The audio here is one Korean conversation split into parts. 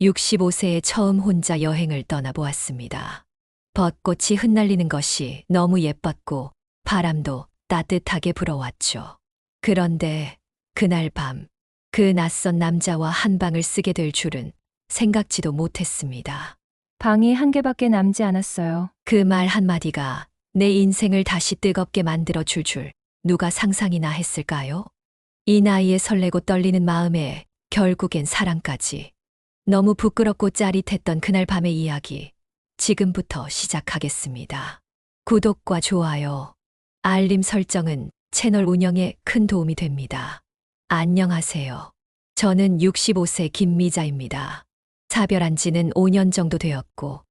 65세에 처음 혼자 여행을 떠나보았습니다. 벚꽃이 흩날리는 것이 너무 예뻤고 바람도 따뜻하게 불어왔죠. 그런데 그날 밤, 그 낯선 남자와 한 방을 쓰게 될 줄은 생각지도 못했습니다. 방이 한 개밖에 남지 않았어요. 그 말 한마디가 내 인생을 다시 뜨겁게 만들어 줄 줄 누가 상상이나 했을까요? 이 나이에 설레고 떨리는 마음에 결국엔 사랑까지. 너무 부끄럽고 짜릿했던 그날 밤의 이야기. 지금부터 시작하겠습니다. 구독과 좋아요, 알림 설정은 채널 운영에 큰 도움이 됩니다. 안녕하세요. 저는 65세 김미자입니다. 사별한 지는 5년 정도 되었고,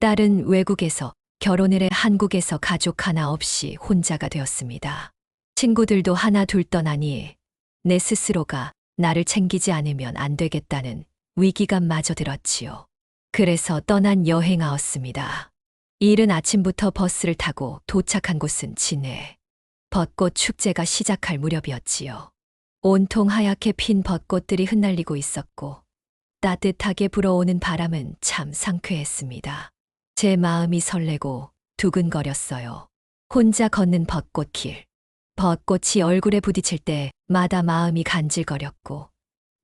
딸은 외국에서 결혼을 해 한국에서 가족 하나 없이 혼자가 되었습니다. 친구들도 하나 둘 떠나니 내 스스로가 나를 챙기지 않으면 안 되겠다는 위기감 마저 들었지요. 그래서 떠난 여행아였습니다. 이른 아침부터 버스를 타고 도착한 곳은 진해. 벚꽃 축제가 시작할 무렵이었지요. 온통 하얗게 핀 벚꽃들이 흩날리고 있었고 따뜻하게 불어오는 바람은 참 상쾌했습니다. 제 마음이 설레고 두근거렸어요. 혼자 걷는 벚꽃길. 벚꽃이 얼굴에 부딪힐 때마다 마음이 간질거렸고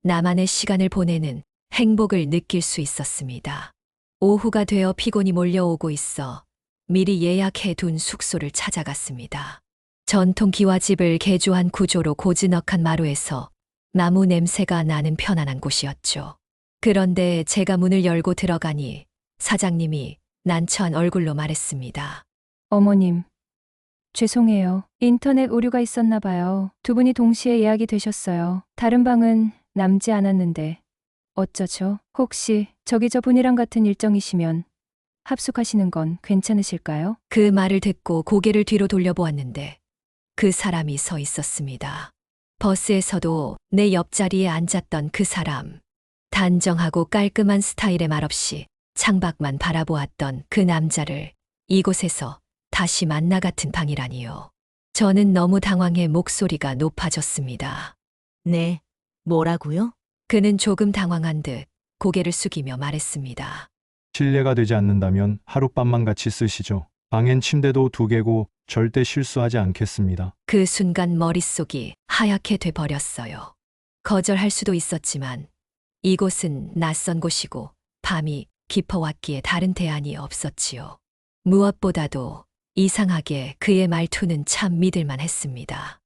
나만의 시간을 보내는 행복을 느낄 수 있었습니다. 오후가 되어 피곤이 몰려오고 있어 미리 예약해 둔 숙소를 찾아갔습니다. 전통 기와집을 개조한 구조로 고즈넉한 마루에서 나무 냄새가 나는 편안한 곳이었죠. 그런데 제가 문을 열고 들어가니 사장님이 난처한 얼굴로 말했습니다. 어머님. 죄송해요. 인터넷 오류가 있었나 봐요. 두 분이 동시에 예약이 되셨어요. 다른 방은 남지 않았는데. 어쩌죠? 혹시 저기 저 분이랑 같은 일정이시면 합숙하시는 건 괜찮으실까요? 그 말을 듣고 고개를 뒤로 돌려보았는데 그 사람이 서 있었습니다. 버스에서도 내 옆자리에 앉았던 그 사람. 단정하고 깔끔한 스타일의 말없이 창밖만 바라보았던 그 남자를 이곳에서 다시 만나 같은 방이라니요. 저는 너무 당황해 목소리가 높아졌습니다. 네. 뭐라고요? 그는 조금 당황한 듯 고개를 숙이며 말했습니다. 실례가 되지 않는다면 하룻밤만 같이 쓰시죠. 방엔 침대도 두 개고 절대 실수하지 않겠습니다. 그 순간 머릿속이 하얗게 돼 버렸어요. 거절할 수도 있었지만 이곳은 낯선 곳이고 밤이 깊어왔기에 다른 대안이 없었지요. 무엇보다도 이상하게 그의 말투는 참 믿을만 했습니다.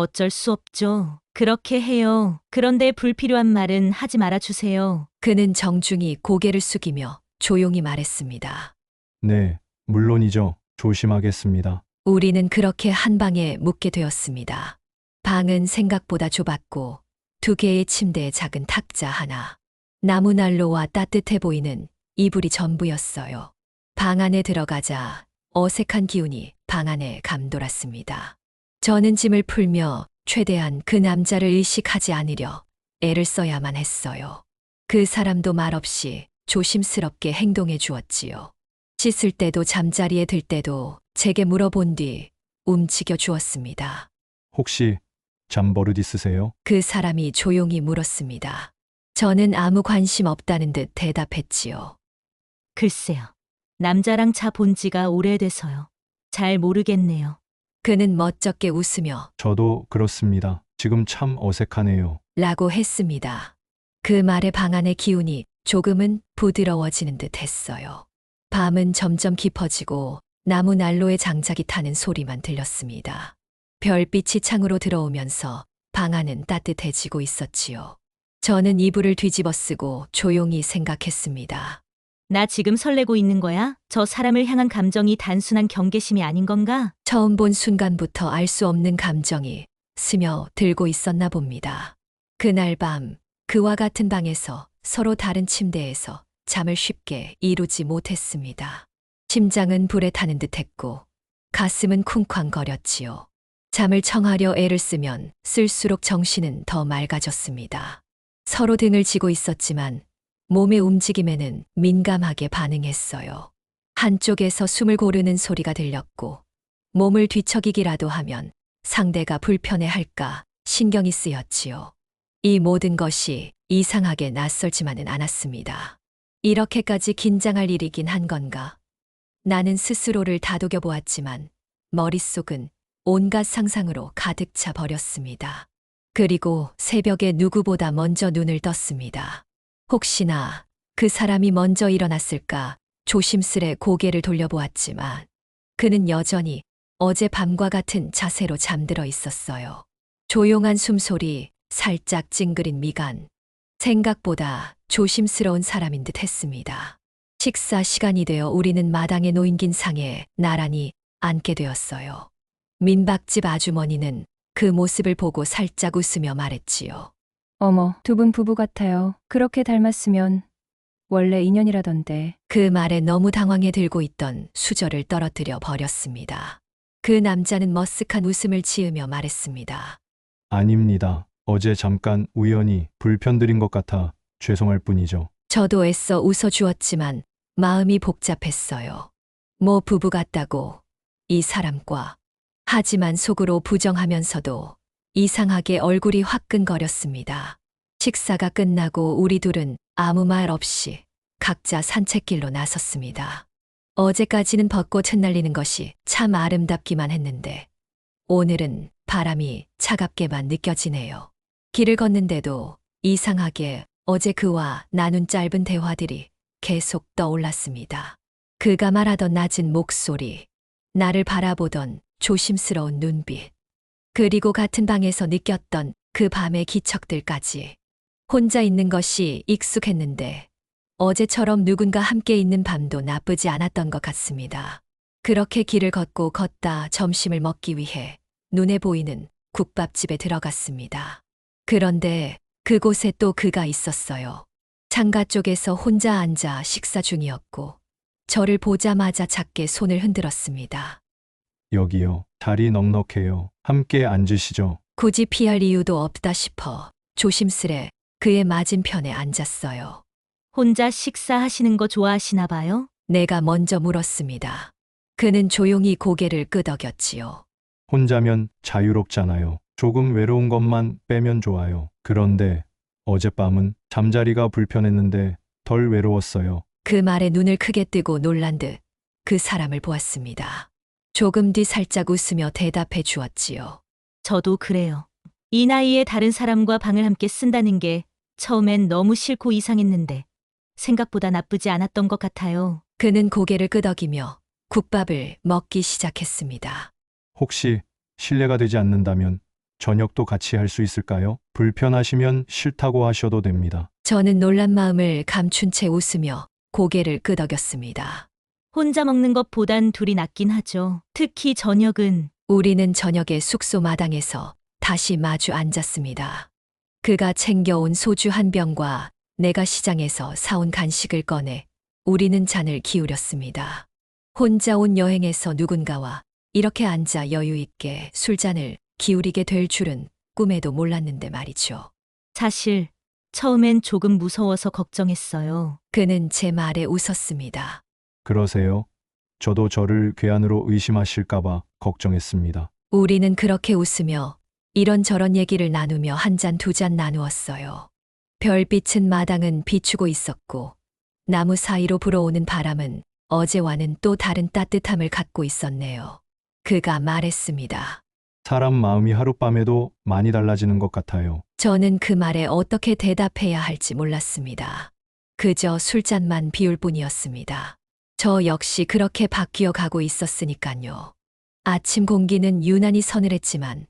어쩔 수 없죠. 그렇게 해요. 그런데 불필요한 말은 하지 말아 주세요. 그는 정중히 고개를 숙이며 조용히 말했습니다. 네, 물론이죠. 조심하겠습니다. 우리는 그렇게 한 방에 묵게 되었습니다. 방은 생각보다 좁았고 두 개의 침대에 작은 탁자 하나, 나무 난로와 따뜻해 보이는 이불이 전부였어요. 방 안에 들어가자 어색한 기운이 방 안에 감돌았습니다. 저는 짐을 풀며 최대한 그 남자를 의식하지 않으려 애를 써야만 했어요. 그 사람도 말없이 조심스럽게 행동해 주었지요. 씻을 때도 잠자리에 들 때도 제게 물어본 뒤 움직여 주었습니다. 혹시 잠버릇 있으세요? 그 사람이 조용히 물었습니다. 저는 아무 관심 없다는 듯 대답했지요. 글쎄요. 남자랑 자본 지가 오래돼서요. 잘 모르겠네요. 그는 멋쩍게 웃으며 저도 그렇습니다. 지금 참 어색하네요. 라고 했습니다. 그 말에 방 안의 기운이 조금은 부드러워지는 듯 했어요. 밤은 점점 깊어지고 나무 난로의 장작이 타는 소리만 들렸습니다. 별빛이 창으로 들어오면서 방 안은 따뜻해지고 있었지요. 저는 이불을 뒤집어 쓰고 조용히 생각했습니다. 나 지금 설레고 있는 거야? 저 사람을 향한 감정이 단순한 경계심이 아닌 건가? 처음 본 순간부터 알 수 없는 감정이 스며 들고 있었나 봅니다. 그날 밤 그와 같은 방에서 서로 다른 침대에서 잠을 쉽게 이루지 못했습니다. 심장은 불에 타는 듯했고 가슴은 쿵쾅거렸지요. 잠을 청하려 애를 쓰면 쓸수록 정신은 더 맑아졌습니다. 서로 등을 지고 있었지만 몸의 움직임에는 민감하게 반응했어요. 한쪽에서 숨을 고르는 소리가 들렸고 몸을 뒤척이기라도 하면 상대가 불편해 할까 신경이 쓰였지요. 이 모든 것이 이상하게 낯설지만은 않았습니다. 이렇게까지 긴장할 일이긴 한 건가? 나는 스스로를 다독여 보았지만 머릿속은 온갖 상상으로 가득 차 버렸습니다. 그리고 새벽에 누구보다 먼저 눈을 떴습니다. 혹시나 그 사람이 먼저 일어났을까 조심스레 고개를 돌려보았지만 그는 여전히 어젯밤과 같은 자세로 잠들어 있었어요. 조용한 숨소리, 살짝 찡그린 미간. 생각보다 조심스러운 사람인 듯 했습니다. 식사 시간이 되어 우리는 마당에 놓인 긴 상에 나란히 앉게 되었어요. 민박집 아주머니는 그 모습을 보고 살짝 웃으며 말했지요. 어머, 두 분 부부 같아요. 그렇게 닮았으면 원래 인연이라던데. 그 말에 너무 당황해 들고 있던 수저를 떨어뜨려 버렸습니다. 그 남자는 머쓱한 웃음을 지으며 말했습니다. 아닙니다. 어제 잠깐 우연히 불편드린 것 같아 죄송할 뿐이죠. 저도 애써 웃어주었지만 마음이 복잡했어요. 뭐 부부 같다고 이 사람과 하지만 속으로 부정하면서도 이상하게 얼굴이 화끈거렸습니다. 식사가 끝나고 우리 둘은 아무 말 없이 각자 산책길로 나섰습니다. 어제까지는 벚꽃 흩날리는 것이 참 아름답기만 했는데 오늘은 바람이 차갑게만 느껴지네요. 길을 걷는데도 이상하게 어제 그와 나눈 짧은 대화들이 계속 떠올랐습니다. 그가 말하던 낮은 목소리, 나를 바라보던 조심스러운 눈빛, 그리고 같은 방에서 느꼈던 그 밤의 기척들까지. 혼자 있는 것이 익숙했는데 어제처럼 누군가 함께 있는 밤도 나쁘지 않았던 것 같습니다. 그렇게 길을 걷고 걷다 점심을 먹기 위해 눈에 보이는 국밥집에 들어갔습니다. 그런데 그곳에 또 그가 있었어요. 창가 쪽에서 혼자 앉아 식사 중이었고 저를 보자마자 작게 손을 흔들었습니다. 여기요. 자리 넉넉해요. 함께 앉으시죠. 굳이 피할 이유도 없다 싶어 조심스레 그의 맞은편에 앉았어요. 혼자 식사하시는 거 좋아하시나 봐요? 내가 먼저 물었습니다. 그는 조용히 고개를 끄덕였지요. 혼자면 자유롭잖아요. 조금 외로운 것만 빼면 좋아요. 그런데 어젯밤은 잠자리가 불편했는데 덜 외로웠어요. 그 말에 눈을 크게 뜨고 놀란 듯 그 사람을 보았습니다. 조금 뒤 살짝 웃으며 대답해 주었지요. 저도 그래요. 이 나이에 다른 사람과 방을 함께 쓴다는 게 처음엔 너무 싫고 이상했는데 생각보다 나쁘지 않았던 것 같아요. 그는 고개를 끄덕이며 국밥을 먹기 시작했습니다. 혹시 실례가 되지 않는다면 저녁도 같이 할 수 있을까요? 불편하시면 싫다고 하셔도 됩니다. 저는 놀란 마음을 감춘 채 웃으며 고개를 끄덕였습니다. 혼자 먹는 것보단 둘이 낫긴 하죠. 특히 저녁은 우리는 저녁에 숙소 마당에서 다시 마주 앉았습니다. 그가 챙겨온 소주 한 병과 내가 시장에서 사온 간식을 꺼내 우리는 잔을 기울였습니다. 혼자 온 여행에서 누군가와 이렇게 앉아 여유 있게 술잔을 기울이게 될 줄은 꿈에도 몰랐는데 말이죠. 사실 처음엔 조금 무서워서 걱정했어요. 그는 제 말에 웃었습니다. 그러세요? 저도 저를 괴한으로 의심하실까봐 걱정했습니다. 우리는 그렇게 웃으며 이런저런 얘기를 나누며 한 잔 두 잔 나누었어요. 별빛은 마당은 비추고 있었고 나무 사이로 불어오는 바람은 어제와는 또 다른 따뜻함을 갖고 있었네요. 그가 말했습니다. 사람 마음이 하룻밤에도 많이 달라지는 것 같아요. 저는 그 말에 어떻게 대답해야 할지 몰랐습니다. 그저 술잔만 비울 뿐이었습니다. 저 역시 그렇게 바뀌어 가고 있었으니까요. 아침 공기는 유난히 서늘했지만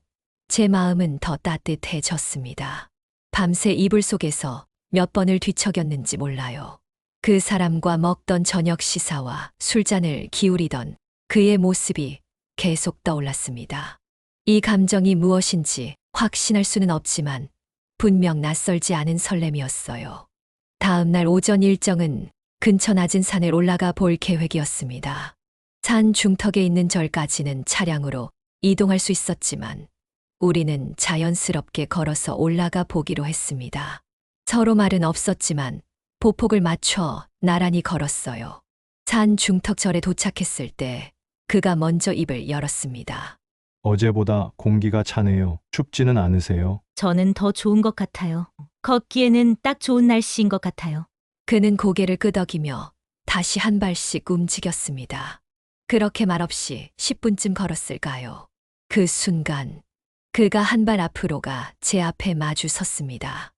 제 마음은 더 따뜻해졌습니다. 밤새 이불 속에서 몇 번을 뒤척였는지 몰라요. 그 사람과 먹던 저녁 시사와 술잔을 기울이던 그의 모습이 계속 떠올랐습니다. 이 감정이 무엇인지 확신할 수는 없지만 분명 낯설지 않은 설렘이었어요. 다음 날 오전 일정은 근처 낮은 산을 올라가 볼 계획이었습니다. 산 중턱에 있는 절까지는 차량으로 이동할 수 있었지만 우리는 자연스럽게 걸어서 올라가 보기로 했습니다. 서로 말은 없었지만 보폭을 맞춰 나란히 걸었어요. 산 중턱절에 도착했을 때 그가 먼저 입을 열었습니다. 어제보다 공기가 차네요. 춥지는 않으세요? 저는 더 좋은 것 같아요. 걷기에는 딱 좋은 날씨인 것 같아요. 그는 고개를 끄덕이며 다시 한 발씩 움직였습니다. 그렇게 말없이 10분쯤 걸었을까요? 그 순간 그가 한 발 앞으로 가 제 앞에 마주 섰습니다.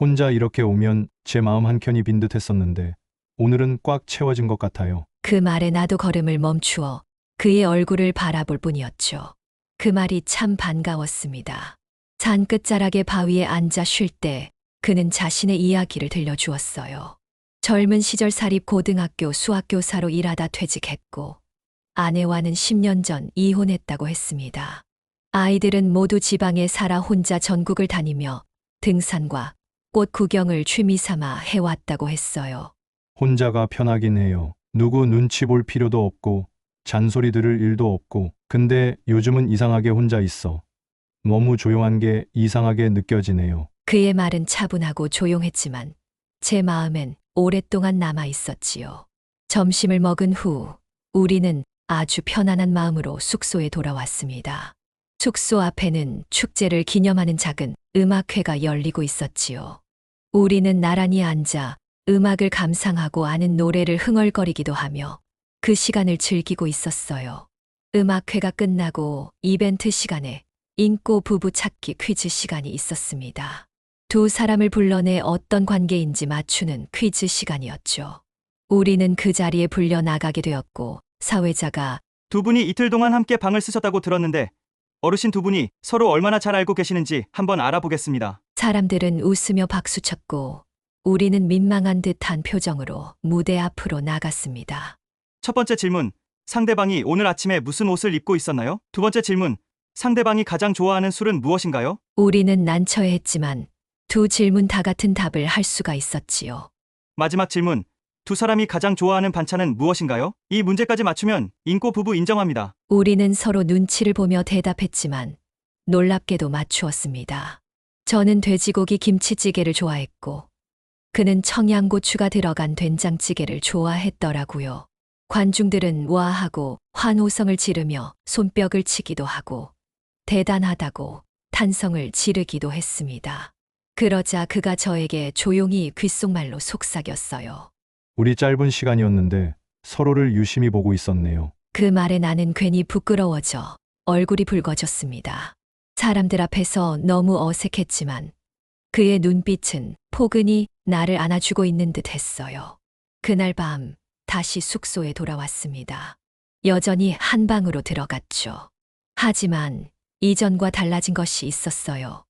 혼자 이렇게 오면 제 마음 한켠이 빈 듯했었는데 오늘은 꽉 채워진 것 같아요. 그 말에 나도 걸음을 멈추어 그의 얼굴을 바라볼 뿐이었죠. 그 말이 참 반가웠습니다. 산 끝자락의 바위에 앉아 쉴 때 그는 자신의 이야기를 들려주었어요. 젊은 시절 사립 고등학교 수학교사로 일하다 퇴직했고 아내와는 10년 전 이혼했다고 했습니다. 아이들은 모두 지방에 살아 혼자 전국을 다니며 등산과 꽃 구경을 취미 삼아 해왔다고 했어요. 혼자가 편하긴 해요. 누구 눈치 볼 필요도 없고 잔소리 들을 일도 없고 근데 요즘은 이상하게 혼자 있어. 너무 조용한 게 이상하게 느껴지네요. 그의 말은 차분하고 조용했지만 제 마음엔 오랫동안 남아 있었지요. 점심을 먹은 후 우리는 아주 편안한 마음으로 숙소에 돌아왔습니다. 숙소 앞에는 축제를 기념하는 작은 음악회가 열리고 있었지요. 우리는 나란히 앉아 음악을 감상하고 아는 노래를 흥얼거리기도 하며 그 시간을 즐기고 있었어요. 음악회가 끝나고 이벤트 시간에 인꼬 부부 찾기 퀴즈 시간이 있었습니다. 두 사람을 불러내 어떤 관계인지 맞추는 퀴즈 시간이었죠. 우리는 그 자리에 불려 나가게 되었고 사회자가 두 분이 이틀 동안 함께 방을 쓰셨다고 들었는데 어르신 두 분이 서로 얼마나 잘 알고 계시는지 한번 알아보겠습니다. 사람들은 웃으며 박수쳤고 우리는 민망한 듯한 표정으로 무대 앞으로 나갔습니다. 첫 번째 질문. 상대방이 오늘 아침에 무슨 옷을 입고 있었나요? 두 번째 질문. 상대방이 가장 좋아하는 술은 무엇인가요? 우리는 난처해했지만 두 질문 다 같은 답을 할 수가 있었지요. 마지막 질문. 두 사람이 가장 좋아하는 반찬은 무엇인가요? 이 문제까지 맞추면 인꼬 부부 인정합니다. 우리는 서로 눈치를 보며 대답했지만 놀랍게도 맞추었습니다. 저는 돼지고기 김치찌개를 좋아했고 그는 청양고추가 들어간 된장찌개를 좋아했더라고요. 관중들은 와 하고 환호성을 지르며 손뼉을 치기도 하고 대단하다고 탄성을 지르기도 했습니다. 그러자 그가 저에게 조용히 귓속말로 속삭였어요. 우리 짧은 시간이었는데 서로를 유심히 보고 있었네요. 그 말에 나는 괜히 부끄러워져 얼굴이 붉어졌습니다. 사람들 앞에서 너무 어색했지만 그의 눈빛은 포근히 나를 안아주고 있는 듯 했어요. 그날 밤 다시 숙소에 돌아왔습니다. 여전히 한 방으로 들어갔죠. 하지만 이전과 달라진 것이 있었어요.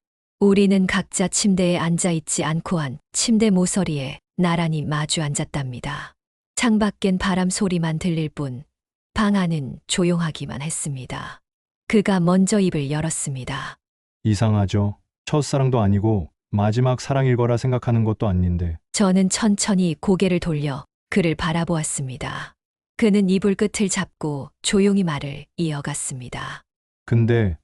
우리는 각자 침대에 앉아 있지 않고 한 침대 모서리에 나란히 마주 앉았답니다. 창밖엔 바람 소리만 들릴 뿐 방 안은 조용하기만 했습니다. 그가 먼저 입을 열었습니다. 이상하죠? 첫사랑도 아니고 마지막 사랑일 거라 생각하는 것도 아닌데 저는 천천히 고개를 돌려 그를 바라보았습니다. 그는 이불 끝을 잡고 조용히 말을 이어갔습니다. 근데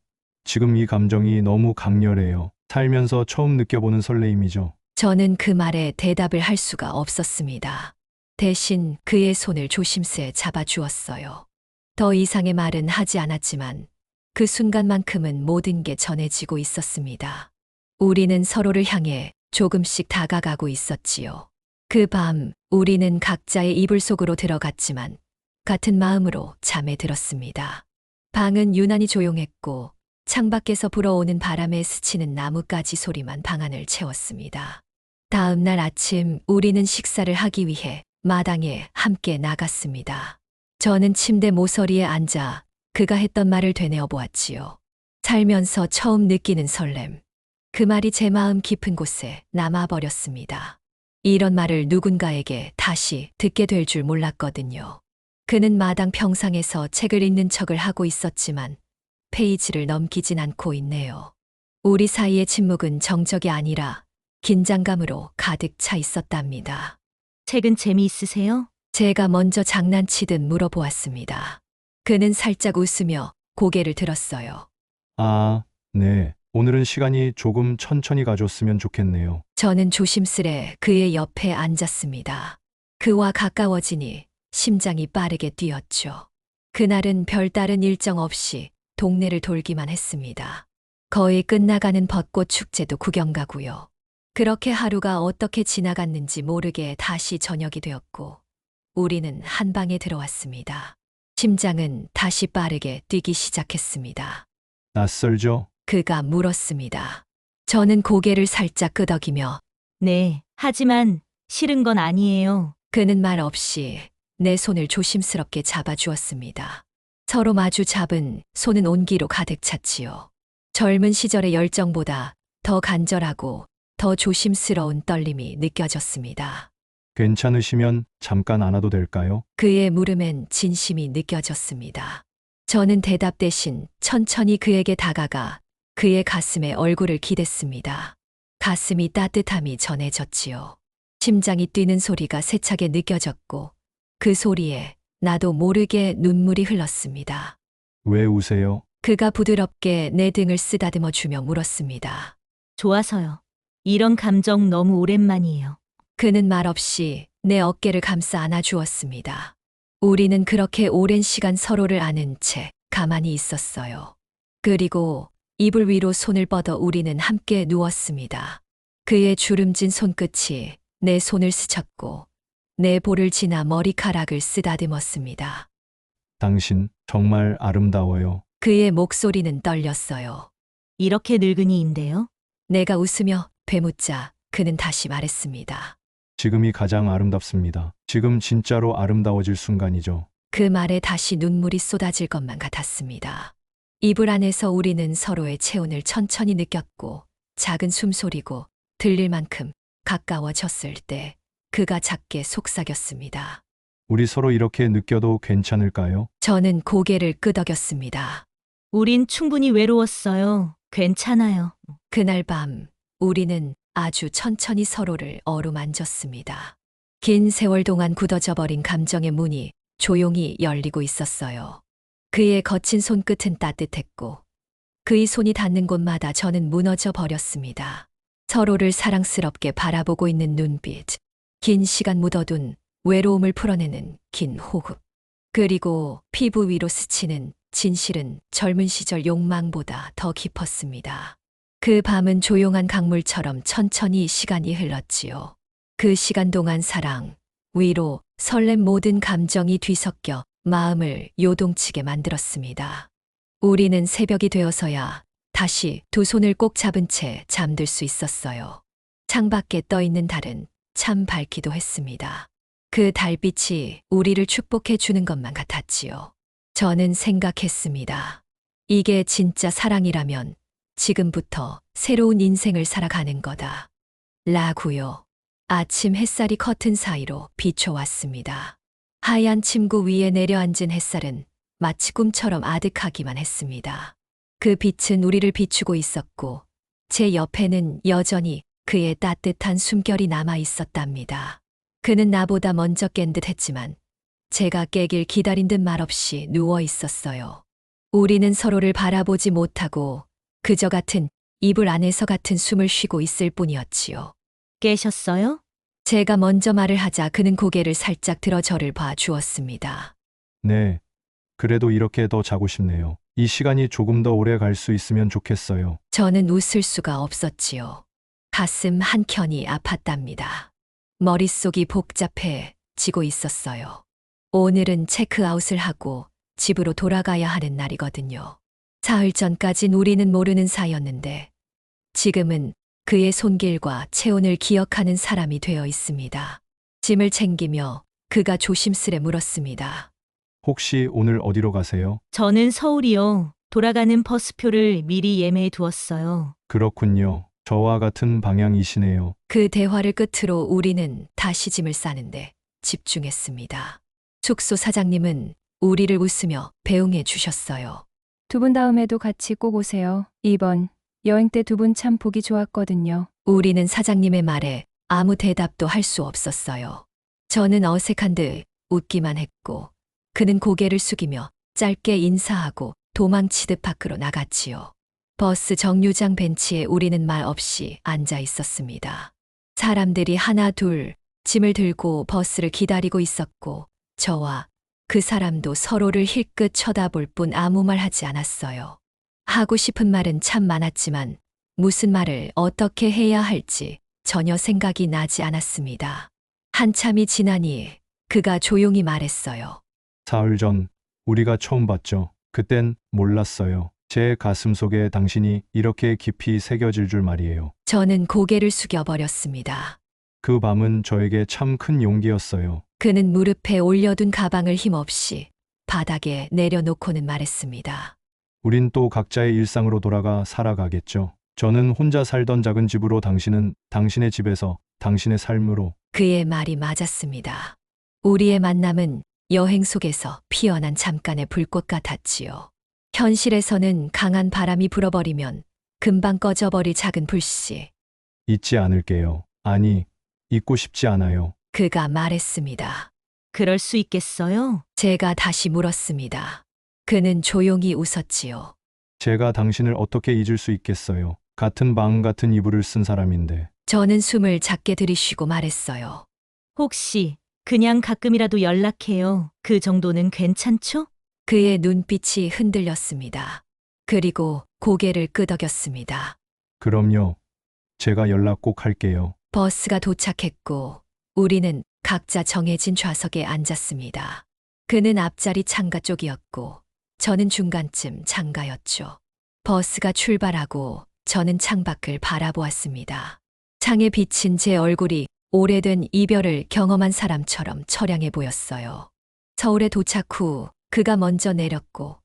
지금 이 감정이 너무 강렬해요. 살면서 처음 느껴보는 설레임이죠. 저는 그 말에 대답을 할 수가 없었습니다. 대신 그의 손을 조심스레 잡아주었어요. 더 이상의 말은 하지 않았지만 그 순간만큼은 모든 게 전해지고 있었습니다. 우리는 서로를 향해 조금씩 다가가고 있었지요. 그 밤 우리는 각자의 이불 속으로 들어갔지만 같은 마음으로 잠에 들었습니다. 방은 유난히 조용했고 창밖에서 불어오는 바람에 스치는 나뭇가지 소리만 방안을 채웠습니다. 다음 날 아침 우리는 식사를 하기 위해 마당에 함께 나갔습니다. 저는 침대 모서리에 앉아 그가 했던 말을 되뇌어 보았지요. 살면서 처음 느끼는 설렘. 그 말이 제 마음 깊은 곳에 남아버렸습니다. 이런 말을 누군가에게 다시 듣게 될 줄 몰랐거든요. 그는 마당 평상에서 책을 읽는 척을 하고 있었지만 페이지를 넘기진 않고 있네요. 우리 사이의 침묵은 정적이 아니라 긴장감으로 가득 차 있었답니다. 책은 재미있으세요? 제가 먼저 장난치듯 물어보았습니다. 그는 살짝 웃으며 고개를 들었어요. 아, 네. 오늘은 시간이 조금 천천히 가줬으면 좋겠네요. 저는 조심스레 그의 옆에 앉았습니다. 그와 가까워지니 심장이 빠르게 뛰었죠. 그날은 별다른 일정 없이 동네를 돌기만 했습니다. 거의 끝나가는 벚꽃 축제도 구경 가고요. 그렇게 하루가 어떻게 지나갔는지 모르게 다시 저녁이 되었고, 우리는 한 방에 들어왔습니다. 심장은 다시 빠르게 뛰기 시작했습니다. 낯설죠? 그가 물었습니다. 저는 고개를 살짝 끄덕이며 네, 하지만 싫은 건 아니에요. 그는 말 없이 내 손을 조심스럽게 잡아주었습니다. 서로 마주 잡은 손은 온기로 가득 찼지요. 젊은 시절의 열정보다 더 간절하고 더 조심스러운 떨림이 느껴졌습니다. 괜찮으시면 잠깐 안아도 될까요? 그의 물음엔 진심이 느껴졌습니다. 저는 대답 대신 천천히 그에게 다가가 그의 가슴에 얼굴을 기댔습니다. 가슴이 따뜻함이 전해졌지요. 심장이 뛰는 소리가 세차게 느껴졌고 그 소리에 나도 모르게 눈물이 흘렀습니다. 왜 우세요? 그가 부드럽게 내 등을 쓰다듬어 주며 물었습니다. 좋아서요. 이런 감정 너무 오랜만이에요. 그는 말없이 내 어깨를 감싸 안아 주었습니다. 우리는 그렇게 오랜 시간 서로를 아는 채 가만히 있었어요. 그리고 이불 위로 손을 뻗어 우리는 함께 누웠습니다. 그의 주름진 손끝이 내 손을 스쳤고 내 볼을 지나 머리카락을 쓰다듬었습니다. 당신 정말 아름다워요. 그의 목소리는 떨렸어요. 이렇게 늙은이인데요. 내가 웃으며 되묻자 그는 다시 말했습니다. 지금이 가장 아름답습니다. 지금 진짜로 아름다워질 순간이죠. 그 말에 다시 눈물이 쏟아질 것만 같았습니다. 이불 안에서 우리는 서로의 체온을 천천히 느꼈고 작은 숨소리고 들릴 만큼 가까워졌을 때 그가 작게 속삭였습니다. 우리 서로 이렇게 느껴도 괜찮을까요? 저는 고개를 끄덕였습니다. 우린 충분히 외로웠어요. 괜찮아요. 그날 밤 우리는 아주 천천히 서로를 어루만졌습니다. 긴 세월 동안 굳어져 버린 감정의 문이 조용히 열리고 있었어요. 그의 거친 손끝은 따뜻했고 그의 손이 닿는 곳마다 저는 무너져 버렸습니다. 서로를 사랑스럽게 바라보고 있는 눈빛, 긴 시간 묻어둔 외로움을 풀어내는 긴 호흡, 그리고 피부 위로 스치는 진실은 젊은 시절 욕망보다 더 깊었습니다. 그 밤은 조용한 강물처럼 천천히 시간이 흘렀지요. 그 시간 동안 사랑, 위로, 설렘 모든 감정이 뒤섞여 마음을 요동치게 만들었습니다. 우리는 새벽이 되어서야 다시 두 손을 꼭 잡은 채 잠들 수 있었어요. 창밖에 떠 있는 달은 참 밝기도 했습니다. 그 달빛이 우리를 축복해 주는 것만 같았지요. 저는 생각했습니다. 이게 진짜 사랑이라면 지금부터 새로운 인생을 살아가는 거다. 라고요. 아침 햇살이 커튼 사이로 비춰왔습니다. 하얀 침구 위에 내려앉은 햇살은 마치 꿈처럼 아득하기만 했습니다. 그 빛은 우리를 비추고 있었고, 제 옆에는 여전히 그의 따뜻한 숨결이 남아 있었답니다. 그는 나보다 먼저 깬 듯 했지만, 제가 깨길 기다린 듯 말없이 누워 있었어요. 우리는 서로를 바라보지 못하고 그저 같은 이불 안에서 같은 숨을 쉬고 있을 뿐이었지요. 깨셨어요? 제가 먼저 말을 하자 그는 고개를 살짝 들어 저를 봐 주었습니다. 네. 그래도 이렇게 더 자고 싶네요. 이 시간이 조금 더 오래 갈 수 있으면 좋겠어요. 저는 웃을 수가 없었지요. 가슴 한켠이 아팠답니다. 머릿속이 복잡해지고 있었어요. 오늘은 체크아웃을 하고 집으로 돌아가야 하는 날이거든요. 사흘 전까진 우리는 모르는 사이였는데 지금은 그의 손길과 체온을 기억하는 사람이 되어 있습니다. 짐을 챙기며 그가 조심스레 물었습니다. 혹시 오늘 어디로 가세요? 저는 서울이요. 돌아가는 버스표를 미리 예매해 두었어요. 그렇군요. 저와 같은 방향이시네요. 그 대화를 끝으로 우리는 다시 짐을 싸는데 집중했습니다. 숙소 사장님은 우리를 웃으며 배웅해 주셨어요. 두 분 다음에도 같이 꼭 오세요. 2번. 여행 때 두 분 참 보기 좋았거든요. 우리는 사장님의 말에 아무 대답도 할 수 없었어요. 저는 어색한 듯 웃기만 했고, 그는 고개를 숙이며 짧게 인사하고 도망치듯 밖으로 나갔지요. 버스 정류장 벤치에 우리는 말 없이 앉아 있었습니다. 사람들이 하나 둘 짐을 들고 버스를 기다리고 있었고, 저와 그 사람도 서로를 힐끗 쳐다볼 뿐 아무 말 하지 않았어요. 하고 싶은 말은 참 많았지만 무슨 말을 어떻게 해야 할지 전혀 생각이 나지 않았습니다. 한참이 지나니 그가 조용히 말했어요. 사흘 전 우리가 처음 봤죠. 그땐 몰랐어요. 제 가슴 속에 당신이 이렇게 깊이 새겨질 줄 말이에요. 저는 고개를 숙여버렸습니다. 그 밤은 저에게 참 큰 용기였어요. 그는 무릎에 올려둔 가방을 힘없이 바닥에 내려놓고는 말했습니다. 우린 또 각자의 일상으로 돌아가 살아가겠죠. 저는 혼자 살던 작은 집으로 당신은 당신의 집에서 당신의 삶으로 그의 말이 맞았습니다. 우리의 만남은 여행 속에서 피어난 잠깐의 불꽃 같았지요. 현실에서는 강한 바람이 불어버리면 금방 꺼져버릴 작은 불씨. 잊지 않을게요. 아니, 잊고 싶지 않아요. 그가 말했습니다. 그럴 수 있겠어요? 제가 다시 물었습니다. 그는 조용히 웃었지요. 제가 당신을 어떻게 잊을 수 있겠어요. 같은 방 같은 이불을 쓴 사람인데. 저는 숨을 작게 들이쉬고 말했어요. 혹시 그냥 가끔이라도 연락해요. 그 정도는 괜찮죠? 그의 눈빛이 흔들렸습니다. 그리고 고개를 끄덕였습니다. 그럼요. 제가 연락 꼭 할게요. 버스가 도착했고 우리는 각자 정해진 좌석에 앉았습니다. 그는 앞자리 창가 쪽이었고 저는 중간쯤 창가였죠. 버스가 출발하고 저는 창밖을 바라보았습니다. 창에 비친 제 얼굴이 오래된 이별을 경험한 사람처럼 처량해 보였어요. 서울에 도착 후 그가 먼저 내렸고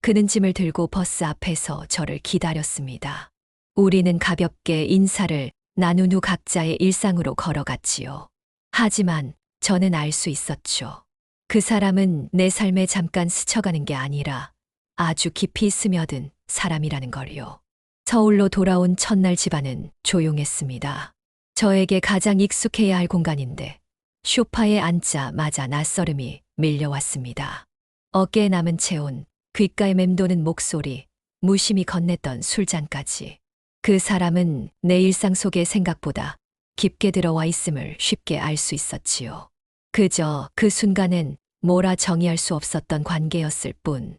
그는 짐을 들고 버스 앞에서 저를 기다렸습니다. 우리는 가볍게 인사를 나눈 후 각자의 일상으로 걸어갔지요. 하지만 저는 알 수 있었죠. 그 사람은 내 삶에 잠깐 스쳐가는 게 아니라 아주 깊이 스며든 사람이라는 걸요. 서울로 돌아온 첫날 집안은 조용했습니다. 저에게 가장 익숙해야 할 공간인데 쇼파에 앉자마자 낯설음이 밀려왔습니다. 어깨에 남은 체온, 귓가에 맴도는 목소리, 무심히 건넸던 술잔까지. 그 사람은 내 일상 속의 생각보다 깊게 들어와 있음을 쉽게 알 수 있었지요. 그저 그 순간엔 뭐라 정의할 수 없었던 관계였을 뿐.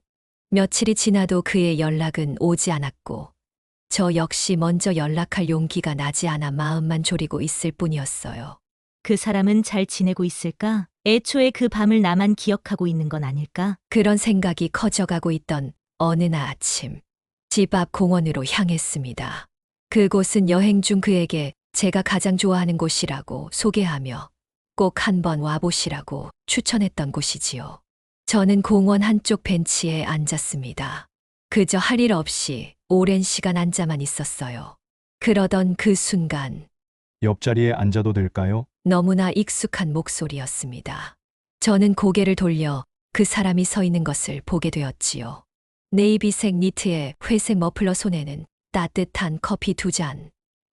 며칠이 지나도 그의 연락은 오지 않았고, 저 역시 먼저 연락할 용기가 나지 않아 마음만 졸이고 있을 뿐이었어요. 그 사람은 잘 지내고 있을까? 애초에 그 밤을 나만 기억하고 있는 건 아닐까? 그런 생각이 커져가고 있던 어느 날 아침, 집 앞 공원으로 향했습니다. 그곳은 여행 중 그에게 제가 가장 좋아하는 곳이라고 소개하며 꼭 한번 와보시라고 추천했던 곳이지요. 저는 공원 한쪽 벤치에 앉았습니다. 그저 할 일 없이 오랜 시간 앉아만 있었어요. 그러던 그 순간 옆자리에 앉아도 될까요? 너무나 익숙한 목소리였습니다. 저는 고개를 돌려 그 사람이 서 있는 것을 보게 되었지요. 네이비색 니트에 회색 머플러 손에는 따뜻한 커피 두 잔.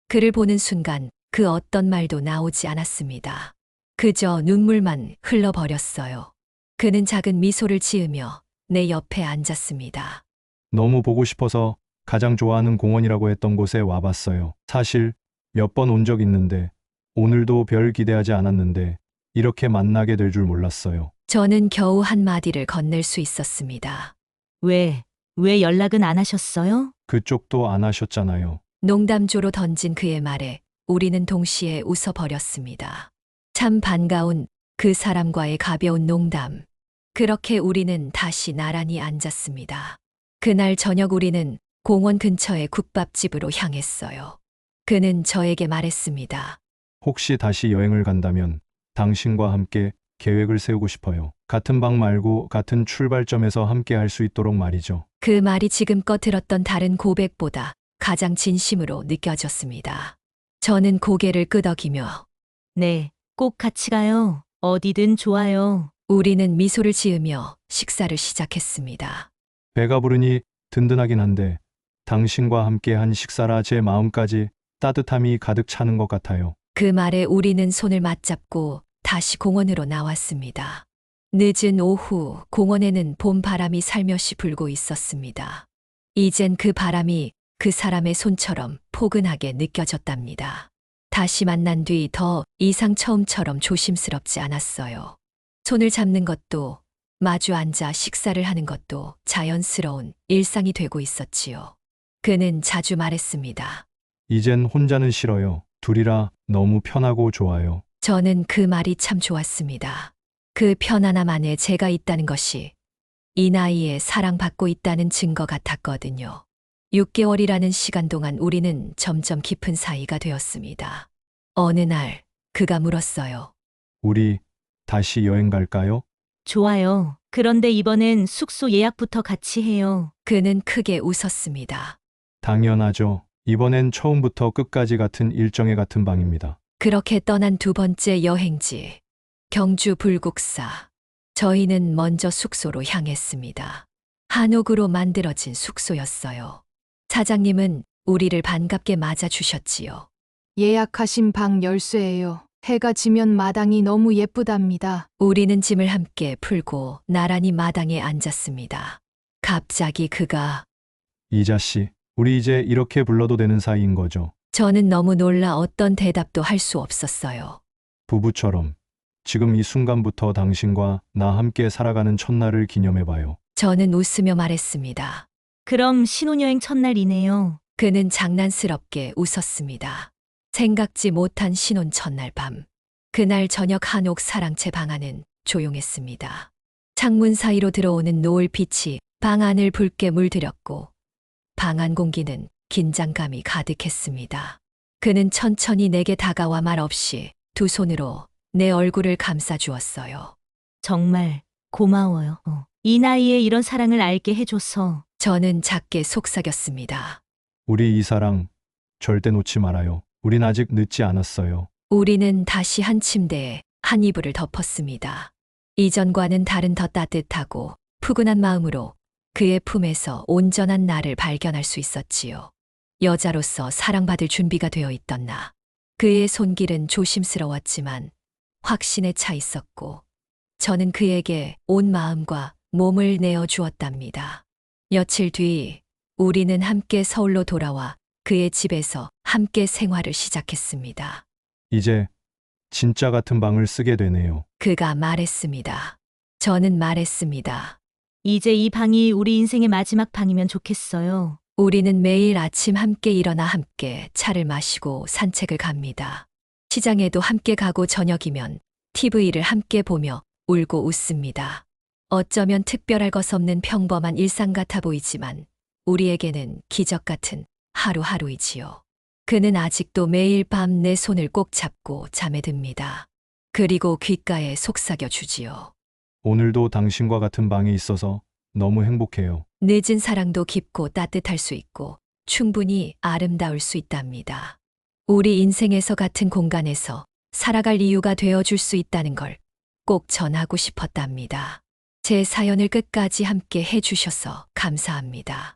그를 보는 순간 그 어떤 말도 나오지 않았습니다. 그저 눈물만 흘러버렸어요. 그는 작은 미소를 지으며 내 옆에 앉았습니다. 너무 보고 싶어서 가장 좋아하는 공원이라고 했던 곳에 와봤어요. 사실 몇 번 온 적 있는데 오늘도 별 기대하지 않았는데 이렇게 만나게 될 줄 몰랐어요. 저는 겨우 한마디를 건넬 수 있었습니다. 왜, 왜 연락은 안 하셨어요? 그쪽도 안 하셨잖아요. 농담조로 던진 그의 말에 우리는 동시에 웃어버렸습니다. 참 반가운 그 사람과의 가벼운 농담. 그렇게 우리는 다시 나란히 앉았습니다. 그날 저녁 우리는 공원 근처의 국밥집으로 향했어요. 그는 저에게 말했습니다. 혹시 다시 여행을 간다면 당신과 함께 계획을 세우고 싶어요. 같은 방 말고 같은 출발점에서 함께 할 수 있도록 말이죠. 그 말이 지금껏 들었던 다른 고백보다 가장 진심으로 느껴졌습니다. 저는 고개를 끄덕이며 네, 꼭 같이 가요. 어디든 좋아요. 우리는 미소를 지으며 식사를 시작했습니다. 배가 부르니 든든하긴 한데 당신과 함께 한 식사라 제 마음까지 따뜻함이 가득 차는 것 같아요. 그 말에 우리는 손을 맞잡고 다시 공원으로 나왔습니다. 늦은 오후 공원에는 봄 바람이 살며시 불고 있었습니다. 이젠 그 바람이 그 사람의 손처럼 포근하게 느껴졌답니다. 다시 만난 뒤 더 이상 처음처럼 조심스럽지 않았어요. 손을 잡는 것도 마주 앉아 식사를 하는 것도 자연스러운 일상이 되고 있었지요. 그는 자주 말했습니다. 이젠 혼자는 싫어요. 둘이라 너무 편하고 좋아요. 저는 그 말이 참 좋았습니다. 그 편안함 안에 제가 있다는 것이 이 나이에 사랑받고 있다는 증거 같았거든요. 6개월이라는 시간 동안 우리는 점점 깊은 사이가 되었습니다. 어느 날 그가 물었어요. 우리 다시 여행 갈까요? 좋아요. 그런데 이번엔 숙소 예약부터 같이 해요. 그는 크게 웃었습니다. 당연하죠. 이번엔 처음부터 끝까지 같은 일정에 같은 방입니다. 그렇게 떠난 두 번째 여행지, 경주 불국사. 저희는 먼저 숙소로 향했습니다. 한옥으로 만들어진 숙소였어요. 사장님은 우리를 반갑게 맞아주셨지요. 예약하신 방 열쇠예요. 해가 지면 마당이 너무 예쁘답니다. 우리는 짐을 함께 풀고 나란히 마당에 앉았습니다. 갑자기 그가 이자 씨, 우리 이제 이렇게 불러도 되는 사이인 거죠. 저는 너무 놀라 어떤 대답도 할 수 없었어요. 부부처럼. 지금 이 순간부터 당신과 나 함께 살아가는 첫날을 기념해봐요. 저는 웃으며 말했습니다. 그럼 신혼여행 첫날이네요. 그는 장난스럽게 웃었습니다. 생각지 못한 신혼 첫날 밤. 그날 저녁 한옥 사랑채 방 안은 조용했습니다. 창문 사이로 들어오는 노을 빛이 방 안을 붉게 물들였고 방 안 공기는 긴장감이 가득했습니다. 그는 천천히 내게 다가와 말 없이 두 손으로 내 얼굴을 감싸 주었어요. 정말 고마워요. 어. 이 나이에 이런 사랑을 알게 해줘서 저는 작게 속삭였습니다. 우리 이 사랑 절대 놓지 말아요. 우린 아직 늦지 않았어요. 우리는 다시 한 침대에 한 이불을 덮었습니다. 이전과는 다른 더 따뜻하고 푸근한 마음으로 그의 품에서 온전한 나를 발견할 수 있었지요. 여자로서 사랑받을 준비가 되어 있던 나. 그의 손길은 조심스러웠지만 확신에 차 있었고 저는 그에게 온 마음과 몸을 내어 주었답니다. 며칠 뒤 우리는 함께 서울로 돌아와 그의 집에서 함께 생활을 시작했습니다. 이제 진짜 같은 방을 쓰게 되네요. 그가 말했습니다. 저는 말했습니다. 이제 이 방이 우리 인생의 마지막 방이면 좋겠어요. 우리는 매일 아침 함께 일어나 함께 차를 마시고 산책을 갑니다. 시장에도 함께 가고 저녁이면 TV를 함께 보며 울고 웃습니다. 어쩌면 특별할 것 없는 평범한 일상 같아 보이지만 우리에게는 기적 같은 하루하루이지요. 그는 아직도 매일 밤 내 손을 꼭 잡고 잠에 듭니다. 그리고 귓가에 속삭여 주지요. 오늘도 당신과 같은 방에 있어서 너무 행복해요. 늦은 사랑도 깊고 따뜻할 수 있고 충분히 아름다울 수 있답니다. 우리 인생에서 같은 공간에서 살아갈 이유가 되어 줄 수 있다는 걸 꼭 전하고 싶었답니다. 제 사연을 끝까지 함께 해주셔서 감사합니다.